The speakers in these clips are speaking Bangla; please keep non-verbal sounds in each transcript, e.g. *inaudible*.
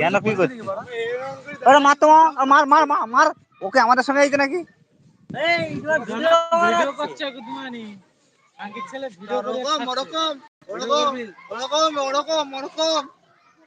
কেন কি করছিস? ওরে মার তো মার মার মার। ওকে আমাদের সঙ্গে আইতে নাকি?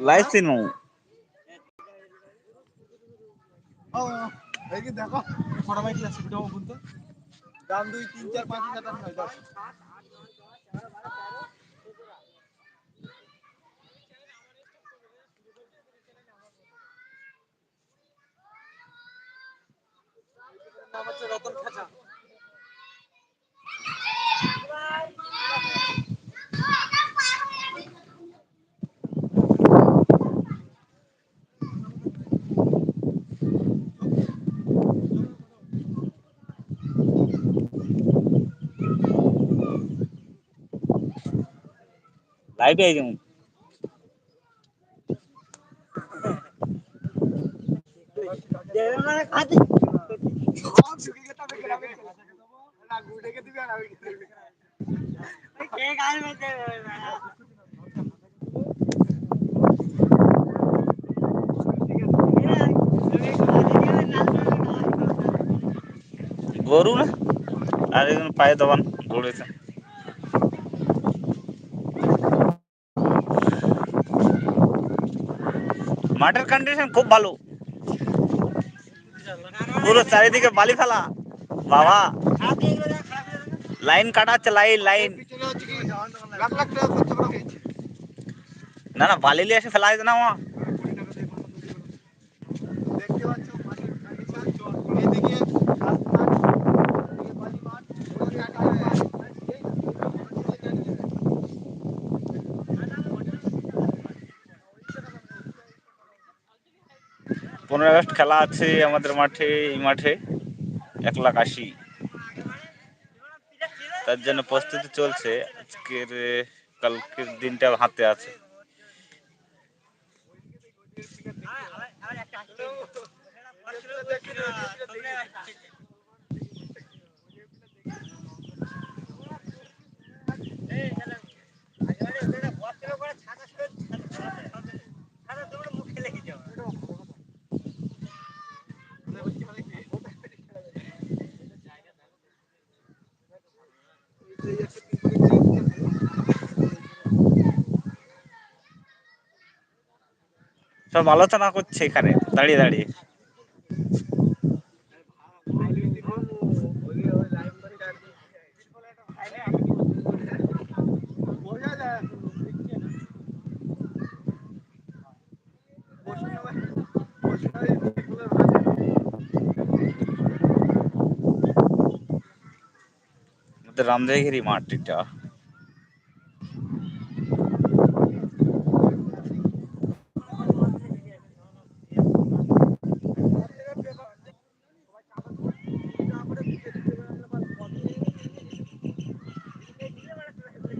লাইভ সিন দেখো। ছোট ভাই কি আছে ভিডিও দাম দুই তিন চার পাঁচ হাজার টাকা হয় দশ নাম হচ্ছে রতন খাঁচা লাইভে আই যাব সব শুকিয়ে গেছে আমি গ্রামে চলে না গুড়েকে দিবি আর আমি খেতে দিবি গরু না? আর একজন পায়ে দবান দৌড়েছে মাঠের কন্ডিশন খুব ভালো। পুরো চারিদিকে বালি ফেলা। বাবা। লাইন কাটাচ্ছে লাইন। লাইন না না বালি নিয়ে এসে ফেলা হয়েছে না মা দেখতে পাচ্ছ মাঠের condition, জল। এইদিকে ঘাস মাঠ, এইদিকে বালি মাঠ, ওদিকে একটা মাঠ। এই পনেরো আগস্ট খেলা আছে আমাদের মাঠে, এই মাঠে এক লাখ আশি। তার জন্য প্রস্তুতি চলছে। আজকের কালকের দিনটা হাতে আছে। সব আলোচনা করছে এখানে দাঁড়িয়ে দাঁড়িয়ে। রামদেগিরি মাঠ এটা ওই হাসারে খালবারে বসে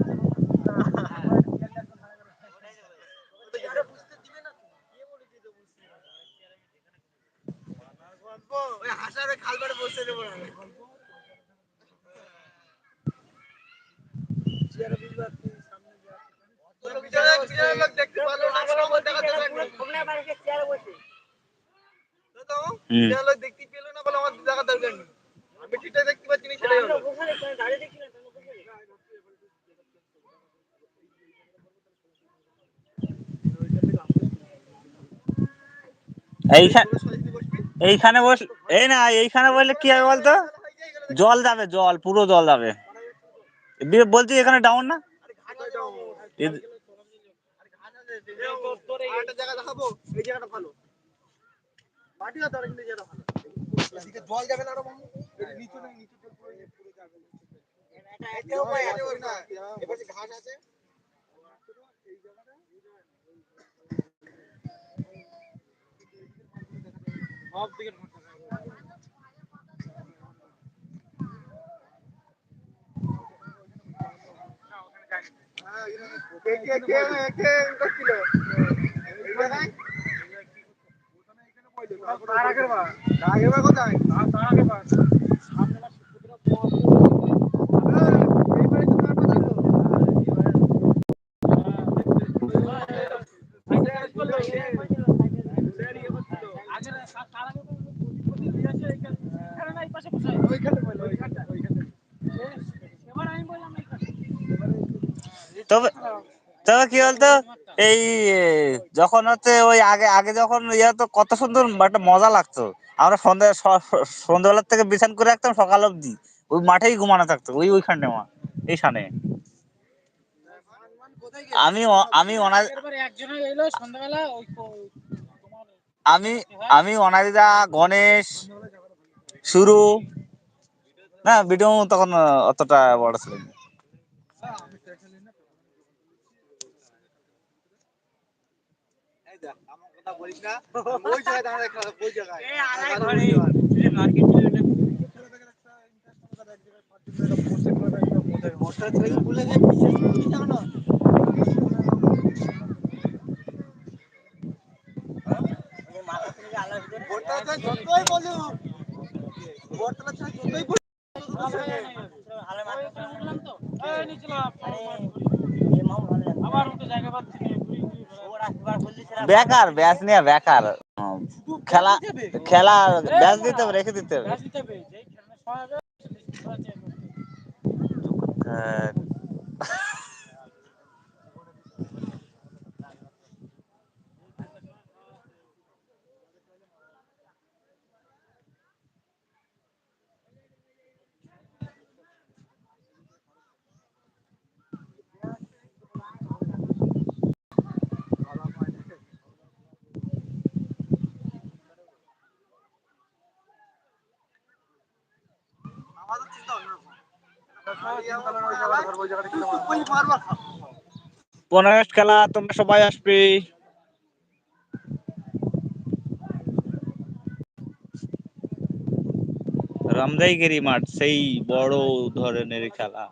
নেব না ওই পিছনে পিছনে লোক দেখতে পারল না বলে আমার দেখাতে থাকবে তো হুম পিছনে লোক দেখতে পেল না বলে আমার দেখা দরকার নেই আমি ঠিকঠাক দেখতে পাচ্ছি না সেটাই এইখানে এইখানে বস এই না এইখানে বললে কি হবে বলতো? জল যাবে জল পুরো জল যাবে। বলছি এখানে ডাউন না? সব দিকে তার আগের বার তার আগের বার কোথায় তার আগের বার Thank you. তবে কি বলতো? এই, যখন হচ্ছে ওই আগে আগে যখন ইয়ে তো কত সুন্দর একটা মজা লাগতো। আমরা সন্ধ্যা সন্ধ্যাবেলার থেকে বিছান করে রাখতাম, সকাল অবধি। ওই মাঠেই ঘুমানো থাকতো, ওই ওইখানে মা এইখানে আমি আমি আমি আমি অনাদিদা, গণেশ শুরু না ভিডিও তখন অতটা বড় ছিল না। এই দেখ, আমার কথা বলিস না। *laughs* ওই জায়গায় দাঁড়ায় খেলা, ওই জায়গায়। আবার উঠে জায়গা পাচ্ছি বেকার ব্যাস নিয়ে বেকার। খেলা খেলা ব্যাস দিতে হবে রেখে দিতে হবে ব্যাস দিতে হবে যেই খেলনা সময় হবে ওরা চেয়ে করবে। হ্যাঁ। আমাদের। পনেরো খেলা তোমরা সবাই আসবে রামদাইগিরি মাঠ সেই বড় ধরনের খেলা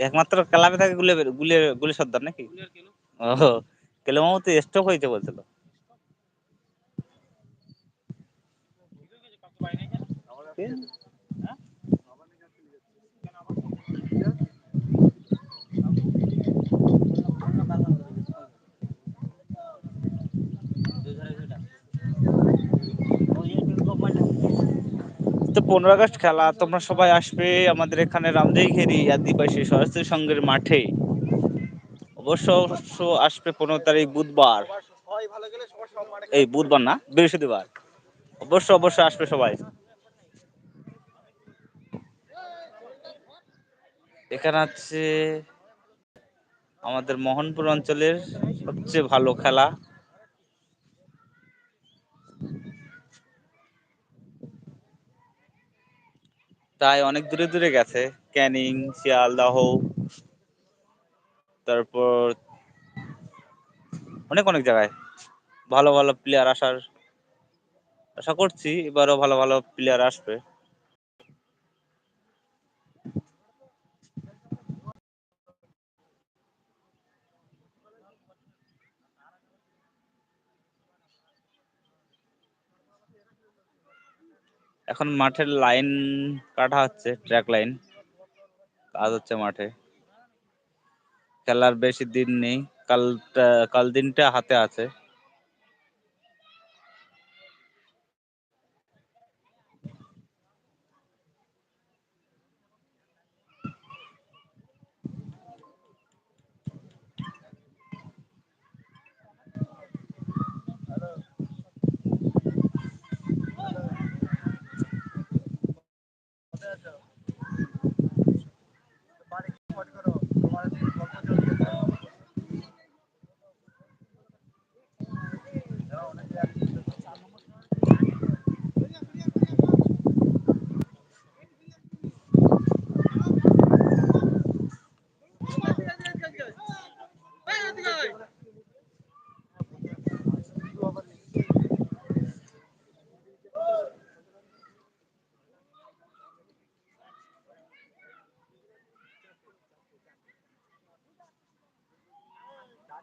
একমাত্র ক্লাবে থাকে গুলে গুলে, গুলি সর্দার নাকি? ও, কেলো মামু তো স্ট্রোক হয়েছে বলছিল। তো পনেরো আগস্ট খেলা, তোমরা সবাই আসবে আমাদের এখানে রামদেইঘেরি আদিবাসী সরস্বতী সংঘের মাঠে। অবশ্য অবশ্য আসবে পনেরো তারিখ বুধবার। এই বুধবার না, বৃহস্পতিবার। অবশ্য অবশ্যই আসবে সবাই। এখানে হচ্ছে আমাদের মোহনপুর অঞ্চলের সবচেয়ে ভালো খেলা। তাই অনেক দূরে দূরে গেছে। ক্যানিং, শিয়ালদাহ, তারপর অনেক অনেক জায়গায়। ভালো ভালো প্লেয়ার আসার আশা করছি, এবারও ভালো ভালো প্লেয়ার আসবে। এখন মাঠের লাইন কাটা হচ্ছে ট্র্যাক লাইন কাজ হচ্ছে মাঠে। খেলার বেশি দিন নেই। কালটা, কাল দিনটা হাতে আছে।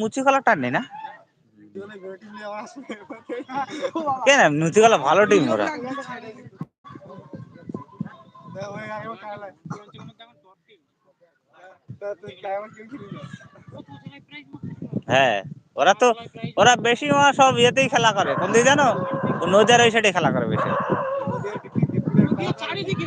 মুচি কলাটা নেই না মুচি ভালো টিম ওরা। হ্যাঁ ওরা তো, ওরা বেশি সব ইয়েতেই খেলা করে। কোন দিকে জানো? নজার ওই সাইডে খেলা করে বেশি। চারিদিকে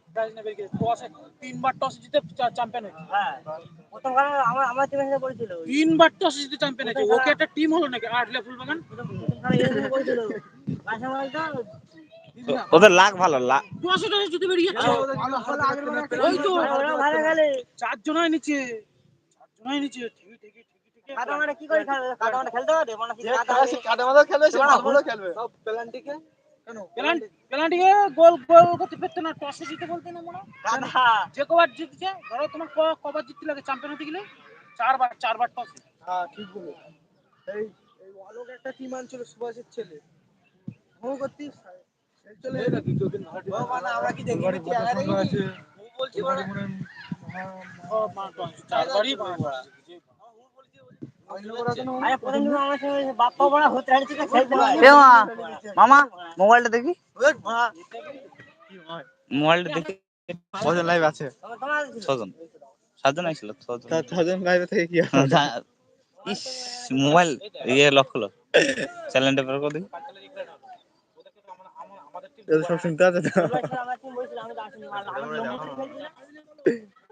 কি টসে তিনবার টস জিতে চ্যাম্পিয়ন হয়েছে। তিনবার টস জিতে চ্যাম্পিয়ন হয়েছে। ওকে একটা টিম হলো নাকি? আটলে ফুলবাগান? ওদের লাখ ভালো লাখ টসে টসে জিতে বেরিয়েছে ওই তো। চারজন হয় নিচে। চারজন হয় নিচে। ঠিকই ঠিকই ঠিকই ঠিকই। পেনাল্টি পেনাল্টিকে গোল গোল করতে পারতো না টসে জিতে বলতে না মনে হয়। যে কবার জিতছে ধরো তোমার কবার জিততে লাগে চ্যাম্পিয়ন হতে গেলে চারবার চারবার টস। হ্যাঁ ঠিক বলে এই এই অলোক একটা টিম আনছিল সুভাষের ছেলে। ও করতি চলে আমরা কি দেখি? বলছি চারবারই এ মা, মামা মোবাইলটা দেখি? মোবাইলটা দেখি। কজন লাইভ আছে। ছজন। সাতজন আইছিল ছজন। ছজন লাইভে থেকে কি ইস মোবাইল ইয়ে লক হলো। চ্যালেঞ্জটা বের করে দেখি সব শুনতে আছে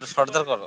সর্দার করো।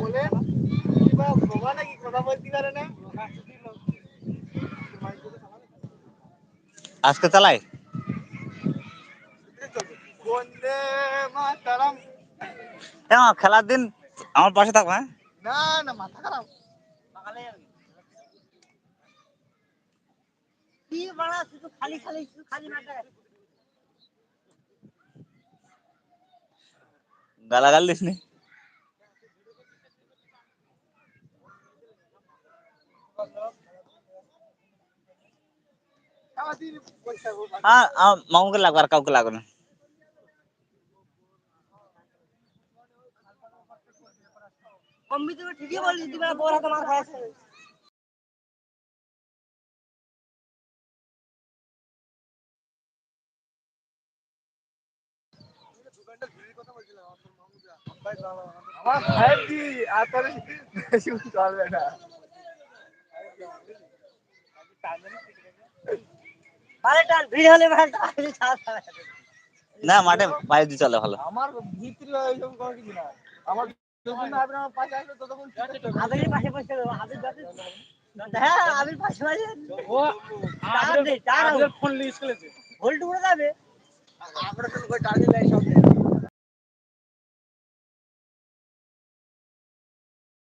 বলে কি বা বাবা নাকি কথা বলতে পারে না আজকে চালাই? হ্যাঁ খেলার দিন আমার পাশে থাকো হ্যাঁ? না না মাথা খারাপ গালাগাল দিস নি সারাদিন পয়সা হ্যাঁ আ- মামুকে লাগবে আর কাউকে লাগবে না কম্পিউটার ঠিকই বলি দিবা বড় হাতে মার খাইছে আমার ফাইভ জি আর তাহলে বেশি চলবে না আরে টান ভিড় হলে ভাই টান ছাড়া ছাড়া না মাঠে বাইরে দিয়ে চলে ভালো। আমার ভিতরে এইসব কোনো কিছু না আমার যখন আপনি আমার পাশে আসবে ততক্ষণ আবেলি পাশে বসে দেবো আবির যাতে হ্যাঁ আবির পাশে পাশে ও আবিরের ফোন লিস্ট খেলেছে ভোল্ট উড়ে যাবে। আমরা তো টার্গেট লাইট সব